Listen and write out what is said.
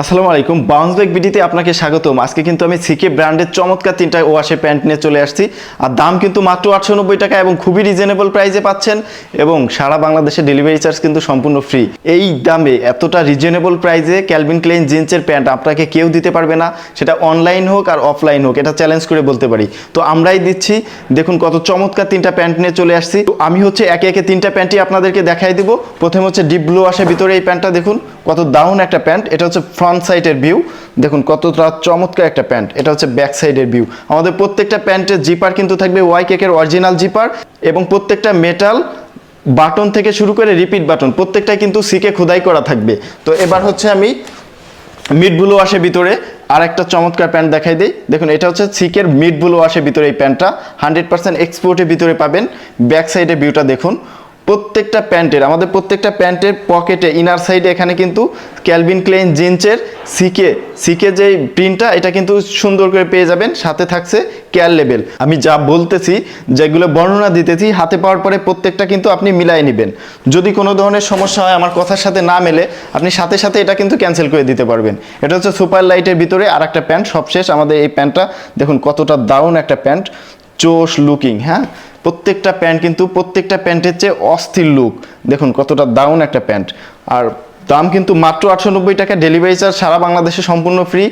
আসসালামু আলাইকুম। Bounce back বিডিতে আপনাকে স্বাগতম। আজকে কিন্তু আমি সিকে ব্র্যান্ডের চমৎকার তিনটা ওয়াশে প্যান্ট নিয়ে চলে আসছি। আর দাম কিন্তু মাত্র আটশো নব্বই টাকা এবং খুবই রিজনেবল প্রাইসে পাচ্ছেন এবং সারা বাংলাদেশে ডেলিভারি চার্জ কিন্তু সম্পূর্ণ ফ্রি এই দামে এতটা রিজনেবল প্রাইসে ক্যালভিন ক্লেইন জিন্সের প্যান্ট আপনাকে কেউ দিতে পারবে না। সেটা অনলাইন হোক আর অফলাইন হোক, এটা চ্যালেঞ্জ করে বলতে পারি। তো আমরাই দিচ্ছি। দেখুন কত চমৎকার তিনটা প্যান্ট নিয়ে চলে আসছি। তো আমি হচ্ছে একে একে তিনটা প্যান্টই আপনাদেরকে দেখাই দিব। প্রথমে হচ্ছে ডিপ ব্লু আসে ভিতরে এই প্যান্টটা দেখুন। কত দাউন একটা প্যান্ট। এটা হচ্ছে ফ্রন্ট সাইডের ভিউ দেখুন, কতটা চমৎকার একটা প্যান্ট। এটা হচ্ছে ব্যাক সাইডের ভিউ আমাদের প্রত্যেকটা প্যান্টের জিপার কিন্তু থাকবে ওয়াই কেকের অরিজিনাল জিপার এবং প্রত্যেকটা মেটাল বাটন থেকে শুরু করে রিপিট বাটন প্রত্যেকটাই কিন্তু সিকে খোদাই করা থাকবে। তো এবার হচ্ছে আমি মিড ব্লু আসে ভিতরে আর একটা চমৎকার প্যান্ট দেখাই দিই। দেখুন, এটা হচ্ছে সিকের মিড ব্লু আসে ভিতরে এই প্যান্টটা। হান্ড্রেড পার্সেন্ট এক্সপোর্টের ভিতরে পাবেন। ব্যাক সাইডে ভিউটা দেখুন। প্রত্যেকটা প্যান্টের, আমাদের প্রত্যেকটা প্যান্টের পকেটে ইনার সাইডে এখানে কিন্তু ক্যালভিন ক্লেন জিন্সের সিকে সিকে যে প্রিন্টটা এটা কিন্তু সুন্দর করে পেয়ে যাবেন। সাথে থাকছে কেয়ার লেভেল আমি যা বলতেছি, যেগুলো বর্ণনা দিতেছি, হাতে পাওয়ার পরে প্রত্যেকটা কিন্তু আপনি মিলাই নেবেন। যদি কোনো ধরনের সমস্যা হয়, আমার কথার সাথে না মেলে, আপনি সাথে সাথে এটা কিন্তু ক্যান্সেল করে দিতে পারবেন। এটা হচ্ছে সুপার লাইটের ভিতরে আর একটা প্যান্ট সবশেষ আমাদের এই প্যান্টটা দেখুন কতটা দারুণ একটা প্যান্ট চোশ লুকিং হ্যাঁ? প্রত্যেকটা প্যান্ট কিন্তু প্রত্যেকটা প্যান্টের চেয়ে অস্থির লুক দেখুন, কতটা দারুণ একটা প্যান্ট। আর দাম কিন্তু মাত্র আটশো নব্বই টাকা। ডেলিভারি চার্জ সারা বাংলাদেশে সম্পূর্ণ ফ্রি